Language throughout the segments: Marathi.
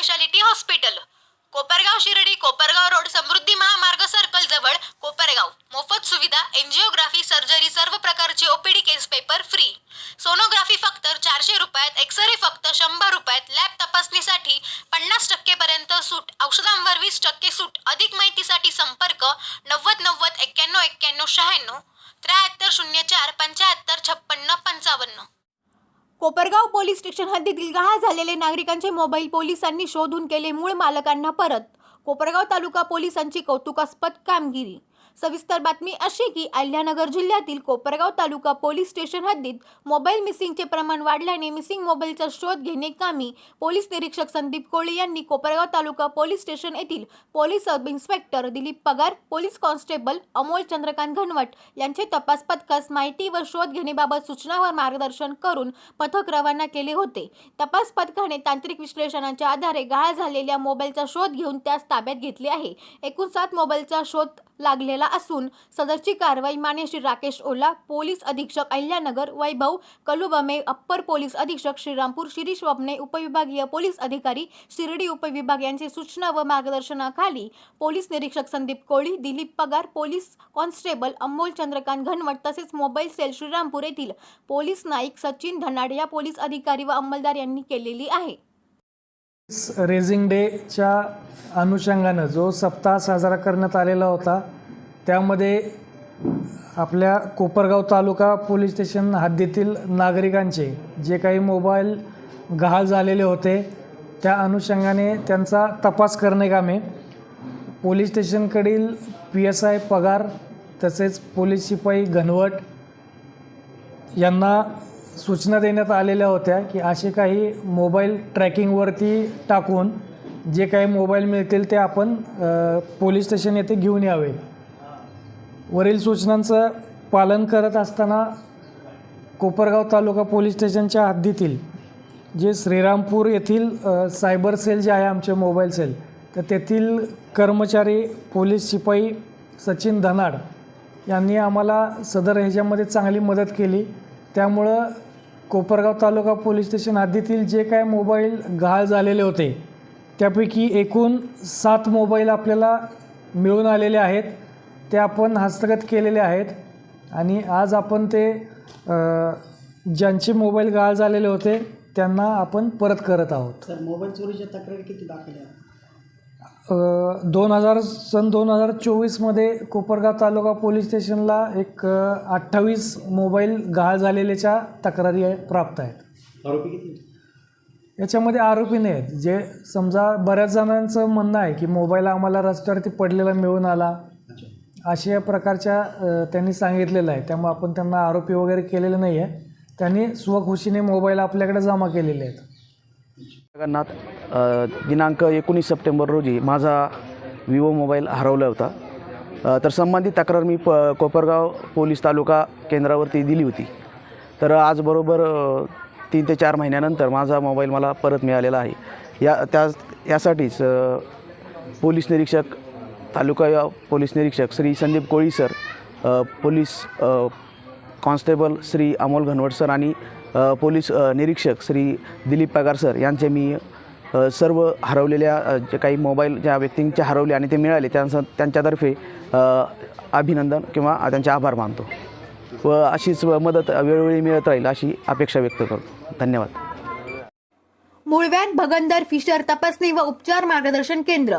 Speciality hospital Kopargaon Shirdi Kopargaon road Samruddhi महामार्ग सर्कल जवळ कोपरगाव. मोफत सुविधा एन्जिओग्राफी सर्जरी सर्व प्रकारचे OPD case paper free sonography फक्त चारशे रुपयात एक्सरे फक्त शंभर रुपयात. लॅब तपासणीसाठी पन्नास टक्के पर्यंत सूट औषधांवर वीस टक्के सूट. अधिक माहितीसाठी संपर्क नव्वद नव्वद एक्क्याण्णव एक्क्याण्णव शहाण्णव त्र्याहत्तर शून्य चार पंच्याहत्तर छप्पन्न पंचावन्न. कोपरगाव पोलीस स्टेशन हद्दीतील गहाळ झालेले नागरिकांचे मोबाईल पोलिसांनी शोधून केले मूळ मालकांना परत. कोपरगाव तालुका पोलिसांची कौतुकास्पद कामगिरी. सविस्तर बातमी अशी की अहिल्यानगर जिल्ह्यातील कोपरगाव तालुका पोलीस स्टेशन हद्दीत मोबाईल मिसिंगचे प्रमाण वाढल्याने मिसिंग मोबाईलचा शोध घेणे कामी. पोलीस निरीक्षक संदीप कोळी यांनी कोपरगाव तालुका पोलीस स्टेशन येथील police sub inspector Dilip Pagar police constable Amol Chandrakant Ghanwat यांचे तपास पथकास माहिती व शोध घेण्याबाबत सूचनावर मार्गदर्शन करून पथक रवाना केले होते. तपास पथकाने तांत्रिक विश्लेषणाच्या आधारे गहाळ झालेल्या मोबाईलचा शोध घेऊन त्यास ताब्यात घेतले आहे. एकूण सात मोबाईलचा शोध लागलेला असून सदरची कारवाई मान्य श्री राकेश ओला पोलीस अधीक्षक अहिल्यानगर वैभव कलुबमे अप्पर पोलीस अधीक्षक श्रीरामपूर शिरीष स्वप्ने उपविभागीय पोलीस अधिकारी शिर्डी उपविभाग यांचे सूचना व मार्गदर्शनाखाली पोलीस निरीक्षक संदीप कोळी दिलीप पगार पोलीस कॉन्स्टेबल अमोल चंद्रकांत घनवट तसेच मोबाईल सेल श्रीरामपूर येथील पोलीस नाईक सचिन धनाड या पोलीस अधिकारी व अंमलदार यांनी केलेली आहे. रेझिंग डेच्या अनुषंगानं जो सप्ताह साजरा करण्यात आलेला होता त्यामध्ये आपल्या कोपरगाव तालुका पोलीस स्टेशन हद्दीतील नागरिकांचे जे काही मोबाईल गहाळ झालेले होते त्या अनुषंगाने त्यांचा तपास करणे कामे. पोलीस स्टेशनकडील पी एस आय पगार तसेच पोलीस शिपाई घनवट यांना सूचना देण्यात आलेल्या होत्या की असे काही मोबाईल ट्रॅकिंगवरती टाकून जे काही मोबाईल मिळतील ते आपण पोलीस स्टेशन येथे घेऊन यावे. वरील सूचनांचं पालन करत असताना कोपरगाव तालुका पोलीस स्टेशनच्या हद्दीतील जे श्रीरामपूर येथील सायबर सेल जे आहे आमचे मोबाईल सेल तर तेथील कर्मचारी पोलीस शिपाई सचिन धनाड यांनी आम्हाला सदर ह्याच्यामध्ये चांगली मदत केली. त्यामुळं कोपरगाव तालुका पोलीस स्टेशन हद्दीतील जे काय मोबाईल गहाळ झालेले होते त्यापैकी एकूण सात मोबाईल आपल्याला मिळून आलेले आहेत ते आपण हस्तगत केलेले आहेत. आणि आज आपण ते ज्यांचे मोबाईल गहाळ झालेले होते त्यांना आपण परत करत आहोत. सर मोबाईल चोरीच्या तक्रारी किती दाखल दोन हजार सन दोन हजार चोवीसमध्ये कोपरगाव तालुका पोलीस स्टेशनला एक अठ्ठावीस मोबाईल गहाळ झालेल्याच्या तक्रारी आहे- प्राप्त आहेत. आरोपी किती? याच्यामध्ये आरोपी नाही आहेत. जे समजा बऱ्याच जणांचं म्हणणं आहे की मोबाईल आम्हाला रस्त्यावरती पडलेला मिळून आला. अशा प्रकारच्या त्यांनी सांगितलेलं आहे. त्यामुळे आपण त्यांना आरोपी वगैरे केलेले नाही आहे त्यांनी स्वखुशीने मोबाईल आपल्याकडे जमा केलेले आहेत. जगन्नाथ दिनांक एकोणीस सप्टेंबर रोजी माझा विवो मोबाईल हरवला होता. तर संबंधित तक्रार मी प कोपरगाव पोलीस तालुका केंद्रावरती दिली होती. तर आज बरोबर तीन ते चार महिन्यानंतर माझा मोबाईल मला परत मिळालेला आहे. या त्या यासाठीच पोलीस निरीक्षक तालुका पोलीस निरीक्षक Shri Sandeep Koli sir police constable Shri Amol Ghanwat sir आणि पोलीस निरीक्षक श्री दिलीप पगार सर यांचे मी सर्व हरवलेल्या जे काही मोबाईल ज्या व्यक्तींचे हरवले आणि ते मिळाले त्यांचं त्यांच्यातर्फे अभिनंदन किंवा त्यांचे आभार मानतो. व अशीच मदत वेळोवेळी मिळत राहील अशी अपेक्षा व्यक्त करतो. धन्यवाद. मुळव्यान भगंदर फिशर तपासणी व उपचार मार्गदर्शन केंद्र.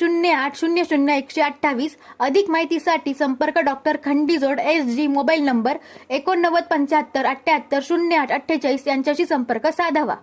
शून्य आठ शून्य शून्य एकशे अठ्ठावीस अधिक माहितीसाठी संपर्क doctor Khandizod S G mobile number एकोणनव्वद पंच्याहत्तर अठ्ठ्याहत्तर शून्य आठ अठ्ठेचाळीस यांच्याशी संपर्क साधावा.